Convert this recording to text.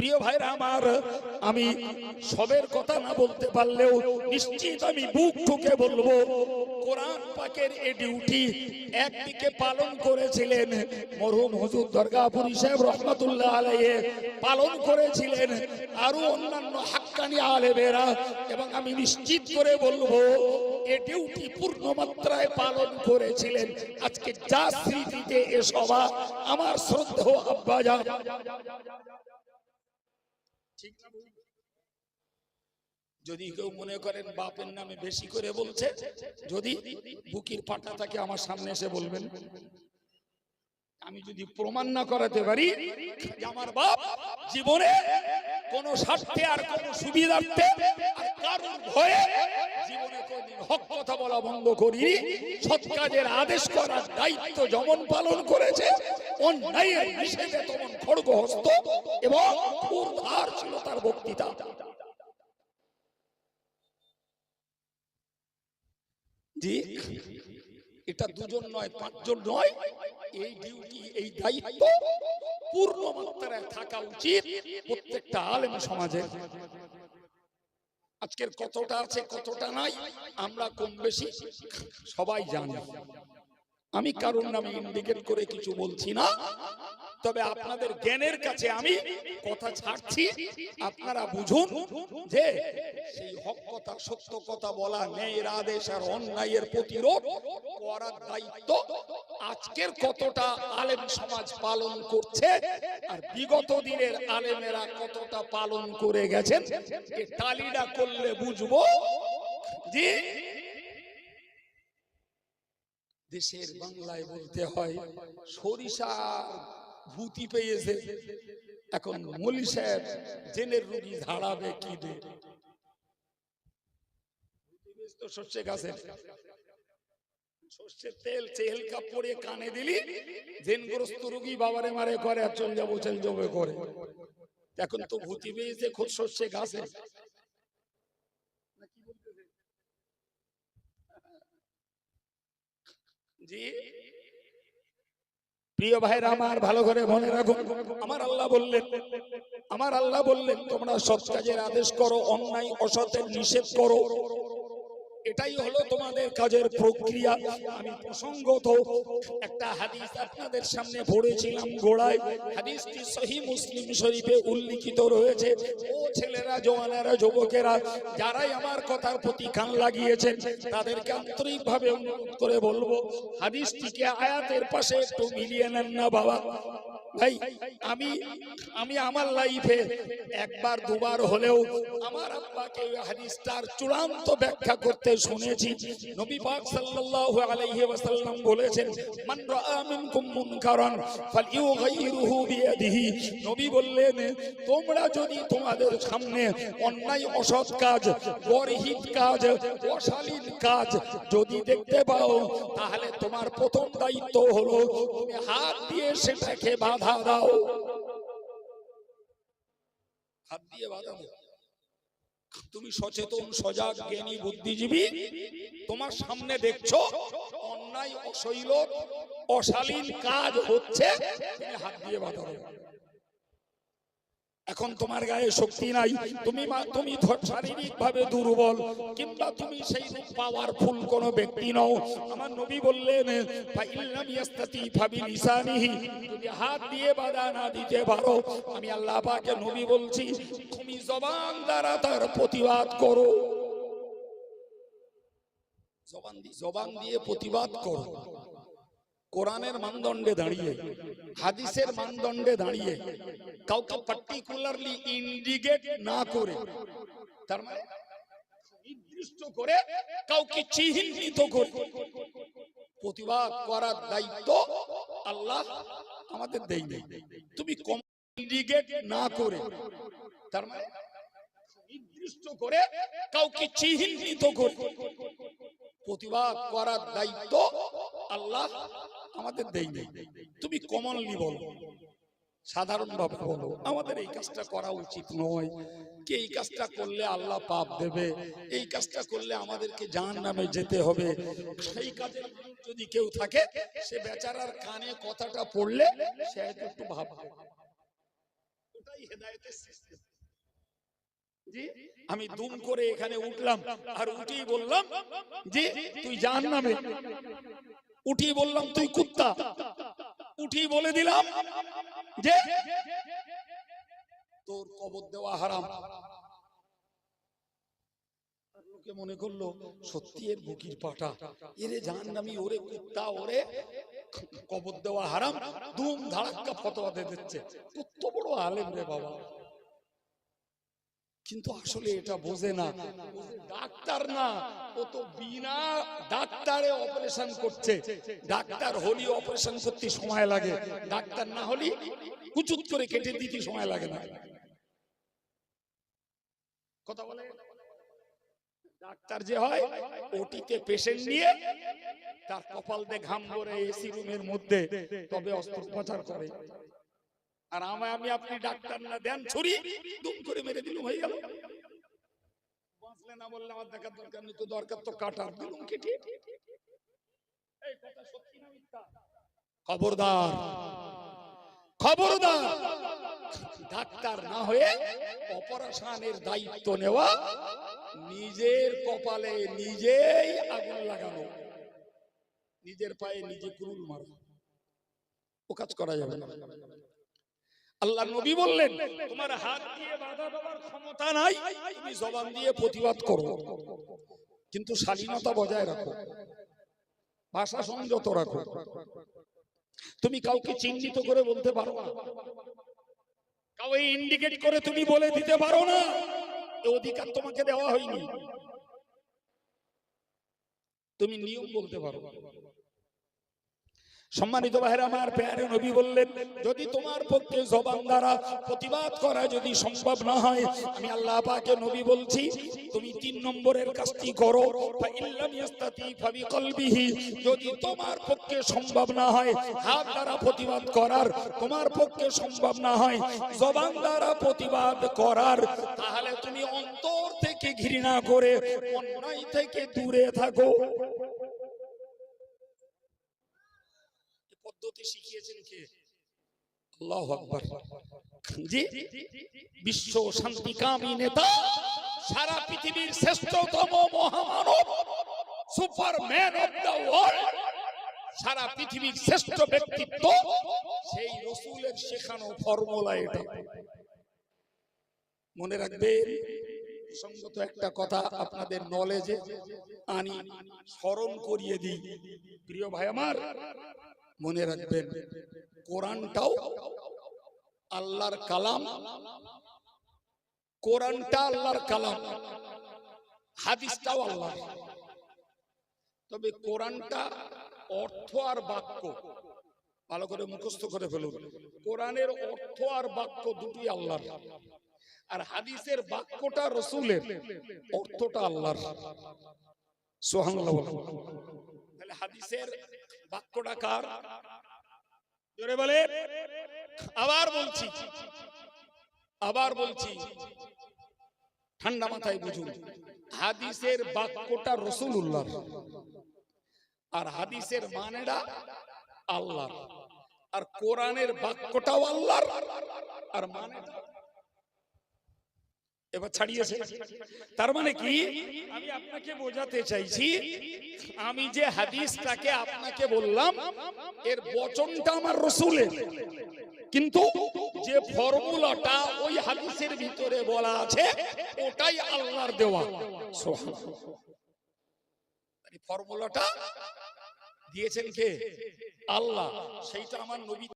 প্রিয় ভাইরা আমার, আমি সবের কথা না বলতে পারলেও নিশ্চিত আমি বুক ঠুকে বলব, কোরআন পাকের এ ডিউটি একদিকে পালন করেছিলেন মরহুম হজুর দরগাপুরি সাহেব রহমতুল্লাহ আলাইয়ে পালন করেছিলেন আরও অন্যান্য হাক্কানি আলেমেরা, এবং আমি নিশ্চিত করে বলব, এ ডিউটি পূর্ণ মাত্রায় পালন করেছিলেন। আজকে যা স্মৃতিতে এ সভা, আমার শ্রদ্ধেয় আব্বাজান যদি কেউ মনে করেন বাপের নামে বেশি করে বলছে, যদি বুকির পাটা তাকে আমার সামনে এসে বলবেন, আমি যদি প্রমাণ না করাতে পারি আমার বাপ জীবনে কোন স্বার্থে আর কোন সুবিধার্থে আর কারোর ভয়ে আদেশ করার দায়িত্ব যেমন পালন করেছে এবং এটা দুজন নয়, পাঁচজন নয়। এই ডিউটি এই দায়িত্ব পূর্ণ মাত্রায় থাকা উচিত প্রত্যেকটা আলেম সমাজে। আজকের কতটা আছে, কতটা নাই, আমরা কম বেশি সবাই জানি। আমি কারোর নামে ইন্ডিকেট করে কিছু বলছি না। তবে আপনাদের জ্ঞানের কাছে আমি কথা ছাড়ছি। আপনারা বুঝুন যে সেই হক কথা, সত্য কথা বলা, ন্যায়ের আদেশ আর অন্যায়ের প্রতিরোধ করার দায়িত্ব আজকের কতটা আলেম সমাজ পালন করছে আর বিগত দিনের আলেমেরা কতটা পালন করে গেছেন, এ টালিটা করলে বুঝব যে দেশের বাংলায় বলতে হয় সরিষা ভূতি পেয়েছে। এখন মলি সাহেব জেনের রুগী ঝাড়াবে কি দে বাবারে মারে করে করে এখন তো ভূতি পেয়েছে খোদ শস্যে গাছে জি? প্রিয় ভাইরা আমার ভালো করে মনে রাখুন আমার আল্লাহ বললেন, আমার আল্লাহ বললেন, তোমরা সৎ কাজের আদেশ করো, অন্যায় অসতের নিষেধ করো। এটাই হলো তোমাদের কাজের প্রক্রিয়া। আমি প্রসঙ্গত একটা হাদিস আপনাদের সামনে পড়েছিলাম গোড়ায়। হাদিসটি সহি মুসলিম শরীফে উল্লিখিত রয়েছে। ও ছেলেরা, জওয়ানেরা, যুবকেরা, যারাই আমার কথার প্রতি কান লাগিয়েছেন, তাদেরকে আন্তরিকভাবে অনুরোধ করে বলব, হাদিসটিকে আয়াতের পাশে একটু মিলিয়ে নেন না বাবা। ভাই, আমি আমি আমার লাইফে একবার, দুবার হলেও আমার আব্বাকে হাদিসটার চূড়ান্ত ব্যাখ্যা করতে শুনেছি। নবী পাক সাল্লাল্লাহু আলাইহি ওয়াসাল্লাম বলেছেন, মান রাআ মিনকুম মুনকারান ফালইউগাইরুহু বিয়াদিহি। নবী বললেন, তোমরা যদি তোমাদের সামনে অন্যায়, অসৎ কাজ গরহিত কাজ, অশালীন কাজ যদি দেখতে পাও, তাহলে তোমার প্রথম দায়িত্ব হলো হাত দিয়ে সেটাকে বাধা দাও। হাত দিয়ে বাধা দাও। তুমি সচেতন, সজাগ, জ্ঞানী, বুদ্ধিজীবী। তোমার সামনে দেখছ, অন্যায়, অশৈল, অশালীন কাজ হচ্ছে। হাত দিয়ে বাধা দাও। এখন তোমার গায়ে শক্তি নাই। তুমি তুমি শারীরিক ভাবে দুর্বল, কিংবা তুমি সেই পাওয়ারফুল কোন ব্যক্তি নও। আমার নবী বললেন যদি হাত দিয়ে বাধা না দিতে পারো। আমি আল্লাহ পাকে নবী বলছি, তুমি জবান দ্বারা তার প্রতিবাদ করো। জবান জবান দিয়ে প্রতিবাদ করো। কোরআনের মানদণ্ডে দাঁড়িয়ে, হাদিসের মানদণ্ডে দাঁড়িয়ে, কাউকে পার্টিকুলারলি ইন্ডিকেট না করে, তার মানে নির্দিষ্ট করে কাউকে চিহ্নিত করে। প্রতিবাদ করার দায়িত্ব আল্লাহ আমাদের দেই নেই তুমি কম ইন্ডিকেট না করে, তার মানে নির্দিষ্ট করে কাউকে চিহ্নিত করে। প্রতিবাদ করার দায়িত্ব আল্লাহ আমাদের দেই নেই। তুমি কমনলি বলো সাধারণ ভাবে বলো, আমাদের এই কাজটা করা উচিত নয়। কে এই কাজটা করলে আল্লাহ পাপ দেবে? এই কাজটা করলে আমাদেরকে জাহান নামে যেতে হবে। সেই কাজের যদি কেউ থাকে, সে বেচারার কানে কথাটা পড়লে সে হয়তো একটু ভাববে। আমি দুম করে এখানে উঠলাম আর উঠেই বললাম যে তুই জাহান নামে উঠিয়ে বললাম, তুই কুত্তা। উঠিয়ে বলে দিলাম যে, তোর কবর দেওয়া হারাম। মনে করল, সত্যি এর বুকির পাটা। এরে জাহান নামি ওরে কুত্তা, ওরে কবর দেওয়া হারাম। ধুম, ধাড়াক্কা ফতোয়া দিয়ে দিচ্ছে। কত বড় আলেম রে বাবা। কিন্তু আসলে এটা বোঝে না। ডাক্তার না, ও তো বিনা ডাক্তারে অপারেশন করছে। ডাক্তার হলি অপারেশন করতে সময় লাগে। ডাক্তার না হলি কুচুত করে কেটে দিতে সময় লাগে না। কথা বলে? ডাক্তার যে হয়, ওটিতে পেশেন্ট নিয়ে তার কপাল দিয়ে ঘাম ভরে এসি রুমের মধ্যে তবে অস্ত্রোপচার করে। আর আমায় আমি আপনি ডাক্তার না দেন ছুরি দুম করে মেরে দিলুম হয়ে গেল। বাঁচলে না বললে আমার দেখার দরকার নেই তো দরকার তো কাটার দিলুম কেটে এই কথা সত্যি না মিথ্যা? খবরদার খবরদার। ডাক্তার না হয়ে অপারেশনের দায়িত্ব নেওয়া নিজের কপালে নিজেই আগুন লাগানো নিজের পায়ে নিজে কুরুল মারা। ও কাজ করা যাবে না। আল্লাহ নবী বললেন, তোমার হাত দিয়ে বাধা দেওয়ার ক্ষমতা নাই, তুমি জবান দিয়ে প্রতিবাদ করো। কিন্তু স্বাধীনতা বজায় রাখো। ভাষা সংযত রাখো। তুমি কাউকে চিহ্নিত করে বলতে পারো না। কাউকে ইন্ডিকেট করে তুমি বলে দিতে পারো না। অধিকার তোমাকে দেওয়া হয়নি। তুমি নিয়ম বলতে পারো। সম্মানিত ভাইরা আমার পেয়ারে নবী বললেন, যদি তোমার পক্ষে জবান দ্বারা প্রতিবাদ করা যদি সম্ভব না হয়, আমি আল্লাহ পাকে নবী বলছি, তুমি তিন নম্বরের কাজটি করো। যদি তোমার পক্ষে সম্ভব না হয়, হাত দ্বারা প্রতিবাদ করার, তোমার পক্ষে সম্ভব না হয়, জবান দ্বারা প্রতিবাদ করার, তাহলে তুমি অন্তর থেকে ঘৃণা করে, অন্যায় থেকে দূরে থাকো। পদ্ধতি শিখিয়েছেন কে? আল্লাহ আকবার। জি? বিশ্ব শান্তিকামী নেতা সারা পৃথিবীর শ্রেষ্ঠতম মহামানব সুপারম্যান অফ দ্য ওয়ার্ল্ড সারা পৃথিবীর শ্রেষ্ঠ ব্যক্তিত্ব সেই রসুলের শেখানো ফর্মুলা এটা। মনে রাখবেন সঙ্গত একটা কথা আপনাদের নলেজে আনি স্মরণ করিয়ে দিই। প্রিয় ভাই আমার মনে রাখবেন, কোরআনটাও আল্লাহর কালাম, কোরআনটা আল্লাহর কালাম, হাদিসটাও আল্লাহ তবে কোরআনটা অর্থ আর বাক্য, ভালো করে মুখস্থ করে ফেলুন। কোরআনের অর্থ আর বাক্য দুটি আল্লাহর। আর হাদিসের বাক্যটা রসুলের, অর্থটা আল্লাহর। তাহলে হাদিসের বাক্যটা কার জোরে বলে, আবার বলছি আবার বলছি, ঠান্ডা মাথায় বুঝুন, হাদিসের বাক্যটা রসুল্লাহ আর হাদিসের মানেটা আল্লাহ আর কোরআনের বাক্যটাও আল্লাহর, আর মানেটা এবার ছাড়িয়েছে তার মানে কি? আমি আপনাকে বোঝাতে চাইছি, আমি যে হাদিসটাকে আপনাকে বললাম, এর বচনটা আমার রসুলের। কিন্তু যে ফর্মুলাটা ওই হাদিসের ভিতরে বলা আছে, ওটাই আল্লাহর দেওয়া। ফর্মুলাটা দিয়েছেন কে? আল্লাহ। সেইটা আমার নবী